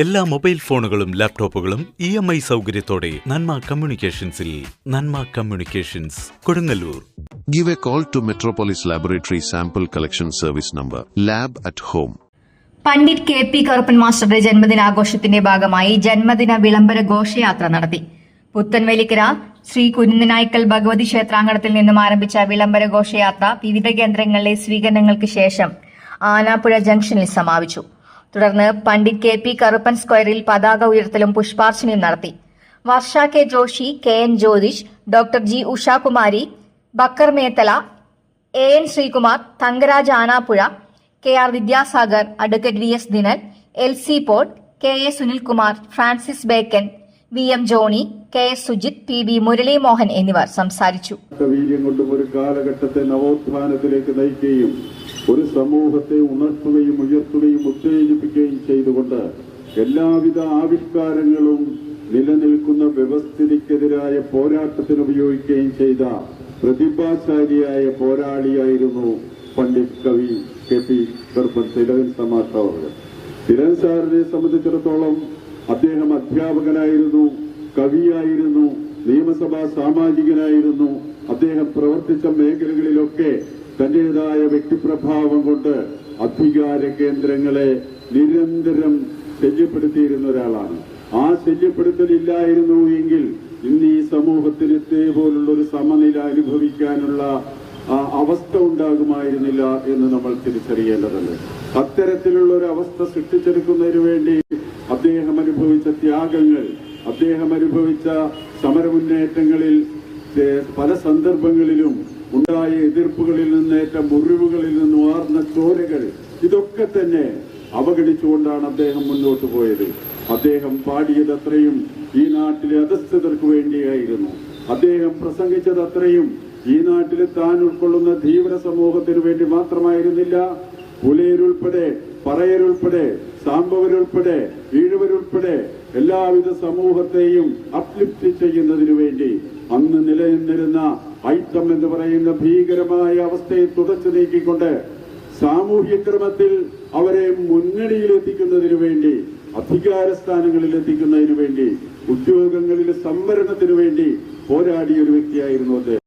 എല്ലാ മൊബൈൽ ഫോണുകളും ലാപ്ടോപ്പുകളും ഇ എം ഐ സൗകര്യത്തോടെ Nanma കമ്മ്യൂണിക്കേഷൻസിൽ Nanma communications Kodungallur. Give a call to Metropolis laboratory sample collection service number lab at home Pandit K P Karuppan മാസ്റ്ററുടെ ജന്മദിനാഘോഷത്തിന്റെ ഭാഗമായി ജന്മദിന വിളംബര ഘോഷയാത്ര നടത്തി. പുത്തൻവേലിക്കര ശ്രീ കുരുന്നനായ്ക്കൽ ഭഗവതി ക്ഷേത്രാങ്കണത്തിൽ നിന്നും ആരംഭിച്ച വിളംബര ഘോഷയാത്ര വിവിധ കേന്ദ്രങ്ങളിലെ സ്വീകരണങ്ങൾക്ക് ശേഷം ആനാപ്പുഴ ജംഗ്ഷനിൽ സമാപിച്ചു. തുടർന്ന് പണ്ഡിറ്റ് കെ പി കറുപ്പൻ സ്ക്വയറിൽ പതാക ഉയർത്തലും പുഷ്പാർച്ചനയും നടത്തി. Varsha K Joshi K N Jyothish doctor G Ushakumari Bakkar Methala A N Sreekumar Thankaraj Anappuzha K R Vidyasagar advocate V S Dinan L C Paul K A Sunilkumar Francis Bacon V M Johny K S Sujith P B Muraleemohan എന്നിവർ സംസാരിച്ചു. വീര്യം കൊണ്ടും ഒരു കാലഘട്ടത്തെ നവോത്ഥാനത്തിലേക്ക് നയിക്കുകയും സമൂഹത്തെ ഉണർത്തുകയും ഉയർത്തുകയും ഉത്തേജിപ്പിക്കുകയും ചെയ്തുകൊണ്ട് എല്ലാവിധ ആവിഷ്കാരങ്ങളും നിലനിൽക്കുന്ന വ്യവസ്ഥിതിക്കെതിരായ പോരാട്ടത്തിന് ഉപയോഗിക്കുകയും ചെയ്ത പ്രതിഭാശാലിയായ പോരാളിയായിരുന്നു പണ്ഡിറ്റ് കവി കെ പി കർപ്പൻ തിലകൻ സമാഷ് അവർ സാറിനെ സംബന്ധിച്ചിടത്തോളം അദ്ദേഹം അധ്യാപകനായിരുന്നു കവിയായിരുന്നു നിയമസഭാ സാമാജികനായിരുന്നു. അദ്ദേഹം പ്രവർത്തിച്ച മേഖലകളിലൊക്കെ തന്റേതായ വ്യക്തിപ്രഭാവം കൊണ്ട് അധികാര കേന്ദ്രങ്ങളെ നിരന്തരം ശല്യപ്പെടുത്തിയിരുന്ന ഒരാളാണ്. ആ ശല്യപ്പെടുത്തലില്ലായിരുന്നു എങ്കിൽ ഇന്ന് ഈ സമൂഹത്തിന് ഇതേപോലുള്ള ഒരു സമനില അനുഭവിക്കാനുള്ള അവസ്ഥ ഉണ്ടാകുമായിരുന്നില്ല എന്ന് നമ്മൾ തിരിച്ചറിയേണ്ടതുണ്ട്. അത്തരത്തിലുള്ള ഒരു അവസ്ഥ സൃഷ്ടിച്ചെടുക്കുന്നതിന് വേണ്ടി അദ്ദേഹം അനുഭവിച്ച ത്യാഗങ്ങൾ അദ്ദേഹം അനുഭവിച്ച സമരമുന്നേറ്റങ്ങളിൽ പല സന്ദർഭങ്ങളിലും ഉണ്ടായ എതിർപ്പുകളിൽ നിന്നേറ്റ മുറിവുകളിൽ നിന്ന് ഉയർന്ന ചോരകൾ ഇതൊക്കെ തന്നെ അവഗണിച്ചുകൊണ്ടാണ് അദ്ദേഹം മുന്നോട്ട് പോയത്. അദ്ദേഹം പാടിയത് അത്രയും ഈ നാട്ടിലെ അധസ്ഥിതർക്ക് വേണ്ടിയായിരുന്നു. അദ്ദേഹം പ്രസംഗിച്ചത് അത്രയും ഈ നാട്ടിൽ താൻ ഉൾക്കൊള്ളുന്ന ധീവര സമൂഹത്തിന് വേണ്ടി മാത്രമായിരുന്നില്ല. പുലയരുൾപ്പെടെ പറയരുൾപ്പെടെ സാമ്പവരുൾപ്പെടെ ഈഴവരുൾപ്പെടെ എല്ലാവിധ സമൂഹത്തെയും അപ്ലിഫ്റ്റ് ചെയ്യുന്നതിനു വേണ്ടി അന്ന് നിലനിന്നിരുന്ന ഐത്തം എന്ന് പറയുന്ന ഭീകരമായ അവസ്ഥയെ തുടച്ചു നീക്കിക്കൊണ്ട് സാമൂഹ്യ ക്രമത്തിൽ അവരെ മുന്നണിയിലെത്തിക്കുന്നതിനു വേണ്ടി അധികാര സ്ഥാനങ്ങളിൽ എത്തിക്കുന്നതിനു വേണ്ടി ഉദ്യോഗങ്ങളിൽ സംവരണത്തിനു വേണ്ടി പോരാടിയ ഒരു വ്യക്തിയായിരുന്നു അദ്ദേഹം.